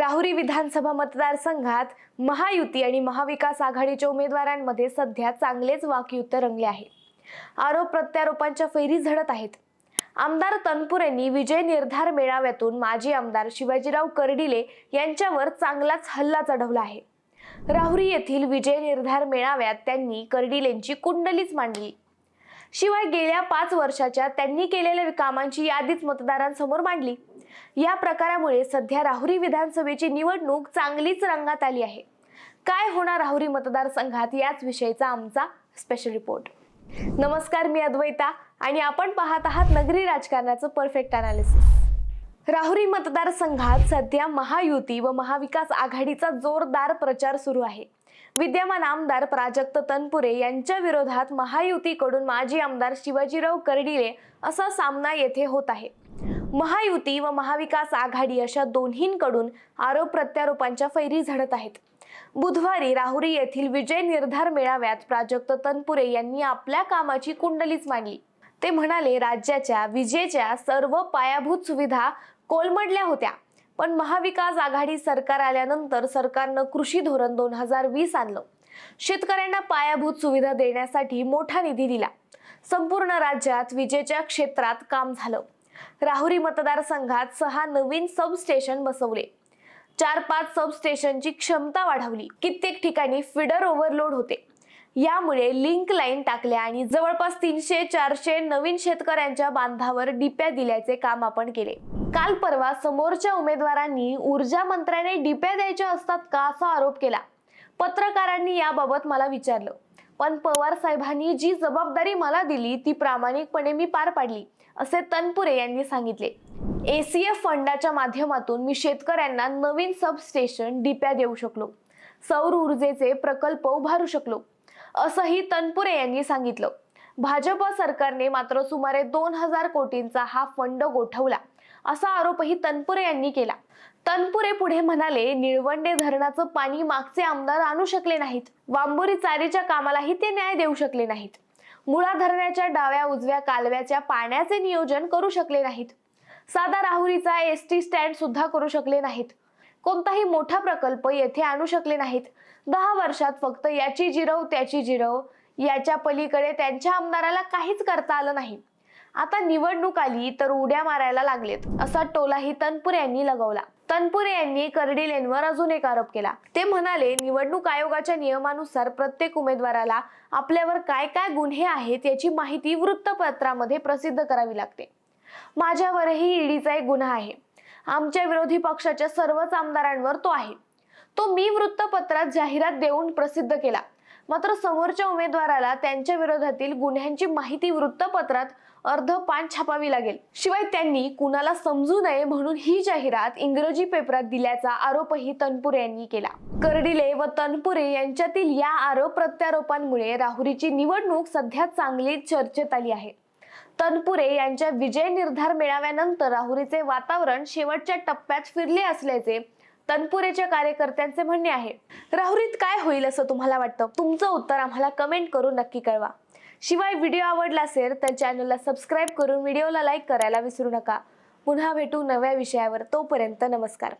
राहुरी विधानसभा मतदारसंघात महायुती आणि महाविकास आघाडीच्या उमेदवारांमध्ये सध्या चांगलेच वाकयुद्ध रंगले आहे. आरोप प्रत्यारोपांच्या फेरी झडत आहेत. आमदार तनपुरेंनी विजय निर्धार मेळाव्यातून माजी आमदार शिवाजीराव कर्डिले यांच्यावर चांगलाच हल्ला चढवला आहे. राहुरी येथील विजय निर्धार मेळाव्यात त्यांनी कर्डिलेंची कुंडलीच मांडली. शिवाय गेल्या पाच वर्षाच्या त्यांनी केलेल्या कामांची यादीच मतदारांसमोर मांडली. या प्रकारामुळे सध्या राहुरी विधानसभेची निवडणूक चांगलीच रंगात आली आहे. काय होणार राहुरी मतदारसंघात याच विषयीचा आमचा स्पेशल रिपोर्ट नमस्कार मी अद्वैता आणि आपण पाहत आहात नगरी राजकारणाचं परफेक्ट अनालिसिस राहुरी मतदारसंघात सध्या महायुती व महाविकास आघाडीचा जोरदार प्रचार सुरू आहे. विद्यमान आमदार प्राजक्त तनपुरे यांच्या विरोधात महायुतीकडून माजी आमदार शिवाजीराव कर्डिले असा सामना येथे होत आहे. महायुती व महाविकास आघाडी अशा दोन्हींकडून आरोप प्रत्यारोपांच्या फैरी झडत आहेत. बुधवारी राहुरी येथील विजय निर्धार मेळाव्यात प्राजक्त तनपुरे यांनी आपल्या कामाची कुंडलीच मांडली. ते म्हणाले राज्याच्या विजेच्या सर्व पायाभूत सुविधा कोलमडल्या होत्या. पण महाविकास आघाडी सरकार आल्यानंतर सरकारनं कृषी धोरण दोन हजार वीस आणलं. शेतकऱ्यांना पायाभूत सुविधा देण्यासाठी मोठा निधी दिला. संपूर्ण राज्यात विजेच्या क्षेत्रात काम झालं. राहुरी मतदारसंघात सहा नवीन सबस्टेशन बसवले. चार पाच सबस्टेशनची क्षमता वाढवली. कित्येक ठिकाणी फिडर ओव्हरलोड होते. यामुळे लिंक लाईन टाकल्या आणि जवळपास तीनशे चारशे नवीन शेतकऱ्यांच्या बांधावर डिप्या दिल्याचे काम आपण केले. काल परवा समोरच्या उमेदवारांनी ऊर्जा मंत्र्याने डिप्या द्यायच्या असतात का असा आरोप केला. पत्रकारांनी याबाबत मला विचारलं. पण पवार साहेबांनी जी जबाबदारी मला दिली ती प्रामाणिकपणे मी पार पाडली असे तनपुरे यांनी सांगितले. एसीएफ फंडाच्या माध्यमातून मी शेतकऱ्यांना नवीन सबस्टेशन डिप्या देऊ शकलो. सौर ऊर्जेचे प्रकल्प उभारू शकलो. असंही तनपुरे यांनी सांगितलं. भाजप सरकारने मात्र सुमारे दोन हजार कोटींचा हा फंड गोठवला. असा आरोपही तनपुरे यांनी केला. तनपुरे पुढे म्हणाले निळवंडे धरणाचं पाणी मागचे आमदार आणू शकले नाहीत. वांबोरी चारीच्या कामालाही ते न्याय देऊ शकले नाहीत. मुळा धरणाच्या डाव्या उजव्या कालव्याच्या पाण्याचे नियोजन करू शकले नाहीत. साधा राहुरीचा एस टी स्टँड सुद्धा करू शकले नाहीत. कोणताही मोठा प्रकल्प येथे आणू शकले नाहीत. दहा वर्षात फक्त याची जिरव त्याची जिरव याच्या पलीकडे त्यांच्या आमदाराला काहीच करता आलं नाही. आता निवडणूक आली तर उड्या मारायला लागलेत असा टोलाही तनपुरे यांनी लगवला. तनपुरे यांनी कर्डिलेंवर अजून एक आरोप केला. ते म्हणाले निवडणूक आयोगाच्या नियमानुसार प्रत्येक उमेदवाराला आपल्यावर काय काय गुन्हे आहेत याची माहिती वृत्तपत्रामध्ये प्रसिद्ध करावी लागते. माझ्यावरही ईडीचा एक गुन्हा आहे. आमच्या विरोधी पक्षाच्या सर्वच आमदारांवर तो आहे. तो मी वृत्तपत्रात जाहिरात देऊन प्रसिद्ध केला. मात्र समोरच्या उमेदवाराला त्यांच्या विरोधातील गुन्ह्यांची माहिती वृत्तपत्रात अर्ध पान छापावी लागेल. शिवाय त्यांनी कुणाला समजू नये म्हणून ही जाहिरात इंग्रजी पेपरात दिल्याचा आरोपही तनपुरे यांनी केला. कर्डिले व तनपुरे यांच्यातील या आरोप प्रत्यारोपांमुळे राहुरीची निवडणूक सध्या चांगली चर्चेत आली आहे. तनपुरे यांच्या विजय निर्धार मेळाव्यानंतर राहुरीचे वातावरण शेवटच्या टप्प्यात फिरले असल्याचे तनपुरेच्या कार्यकर्त्यांचे म्हणणे आहे. राहुरीत काय होईल असं तुम्हाला वाटतं? तुमचं उत्तर आम्हाला कमेंट करून नक्की कळवा. शिवाय व्हिडिओ आवडला असेल तर चॅनलला सबस्क्राईब करून व्हिडिओला लाईक करायला विसरू नका. पुन्हा भेटू नव्या विषयावर. तोपर्यंत नमस्कार.